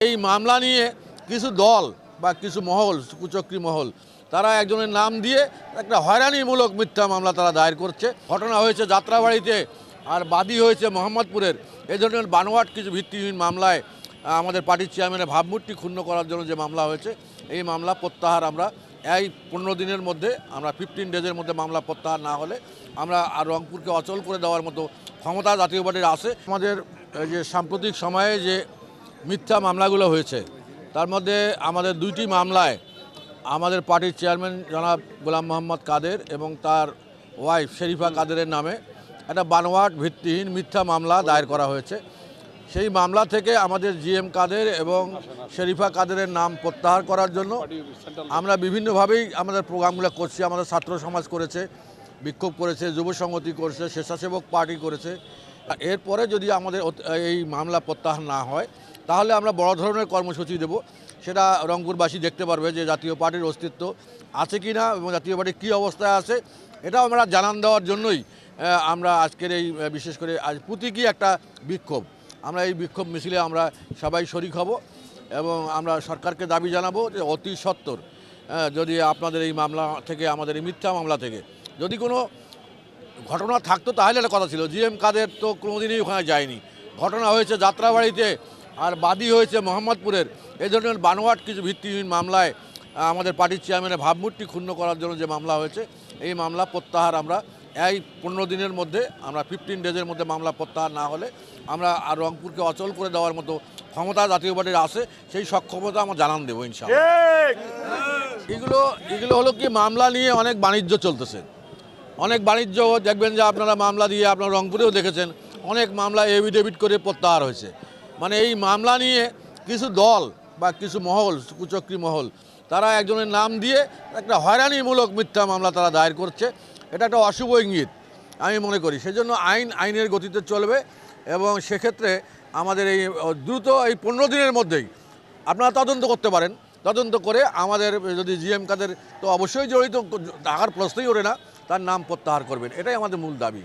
এই মামলা নিয়ে কিছু দল বা কিছু মহল, কুচক্রী মহল, তারা একজনের নাম দিয়ে একটা হয়রানিমূলক মিথ্যা মামলা তারা দায়ের করছে। ঘটনা হয়েছে যাত্রাবাড়িতে আর বাদী হয়েছে মোহাম্মদপুরের। এই ধরনের বানোয়াট কিছু ভিত্তিহীন মামলায় আমাদের পার্টির চেয়ারম্যানের ভাবমূর্তি ক্ষুণ্ণ করার জন্য যে মামলা হয়েছে, এই মামলা প্রত্যাহার আমরা এই পনেরো দিনের মধ্যে, আমরা ফিফটিন ডেজের মধ্যে মামলা প্রত্যাহার না হলে আমরা আর রংপুরকে অচল করে দেওয়ার মতো ক্ষমতা জাতীয় পার্টির আছে আমাদের যে সাম্প্রতিক সময়ে যে মিথ্যা মামলাগুলো হয়েছে। তার মধ্যে আমাদের দুইটি মামলায় আমাদের পার্টির চেয়ারম্যান জনাব গোলাম মোহাম্মদ কাদের এবং তার ওয়াইফ শরীফা কাদেরের নামে একটা বানোয়াট ভিত্তিহীন মিথ্যা মামলা দায়ের করা হয়েছে। সেই মামলা থেকে আমাদের জিএম কাদের এবং শরীফা কাদেরের নাম প্রত্যাহার করার জন্য আমরা বিভিন্নভাবেই আমাদের প্রোগ্রামগুলো করছি। আমাদের ছাত্র সমাজ করেছে, বিক্ষোভ করেছে, যুব সংগতি করেছে, স্বেচ্ছাসেবক পার্টি করেছে। এরপরে যদি আমাদের এই মামলা প্রত্যাহার না হয় তাহলে আমরা বড় ধরনের কর্মসূচি দেব। সেটা রংপুরবাসী দেখতে পারবে যে জাতীয় পার্টির অস্তিত্ব আছে কি না এবং জাতীয় পার্টি কী অবস্থায় আছে এটাও আমরা জানান দেওয়ার জন্যই আমরা আজকের এই বিশেষ করে আজ প্রতীকী একটা বিক্ষোভ। আমরা এই বিক্ষোভ মিছিলে আমরা সবাই শরিক হব এবং আমরা সরকারকে দাবি জানাব যে অতি সত্বর আহ, যদি আপনাদের এই মামলা থেকে আমাদের এই মিথ্যা মামলা থেকে যদি কোনো ঘটনা থাকতো তাহলে একটা কথা ছিল জিএম কাদের তো কোনোদিনই ওখানে যায়নি। ঘটনা হয়েছে যাত্রাবাড়িতে আর বাদী হয়েছে মোহাম্মদপুরের এই ধরনের বানোয়াট কিছু ভিত্তিহীন মামলায় আমাদের পার্টির চেয়ারম্যানের ভাবমূর্তি ক্ষুণ্ণ করার জন্য যে মামলা হয়েছে এই মামলা প্রত্যাহার আমরা এই পনেরো দিনের মধ্যে আমরা ফিফটিন ডেজের মধ্যে মামলা প্রত্যাহার না হলে আমরা আর রংপুরকে অচল করে দেওয়ার মতো ক্ষমতা জাতীয় পার্টির আছে সেই সক্ষমতা আমরা জানান দেবো ইনশাআল্লাহ এগুলো এগুলো হলো কি মামলা নিয়ে অনেক বাণিজ্য চলতেছে অনেক বাণিজ্য দেখবেন যে আপনারা মামলা দিয়ে আপনারা রংপুরেও দেখেছেন অনেক মামলা এভিডেভিট করে প্রত্যাহার হয়েছে মানে এই মামলা নিয়ে কিছু দল বা কিছু মহল, কুচক্রী মহল, তারা একজনের নাম দিয়ে একটা হয়রানিমূলক মিথ্যা মামলা তারা দায়ের করছে। এটা একটা অশুভ ইঙ্গিত, আমি মনে করি। সেজন্য আইন আইনের গতিতে চলবে এবং সেক্ষেত্রে আমাদের এই দ্রুত এই পনেরো দিনের মধ্যেই আপনারা তদন্ত করতে পারেন। তদন্ত করে আমাদের, যদি জিএম কাদের, তো অবশ্যই জড়িত থাকার প্রশ্নই ওঠে না, তার নাম প্রত্যাহার করবেন। এটাই আমাদের মূল দাবি।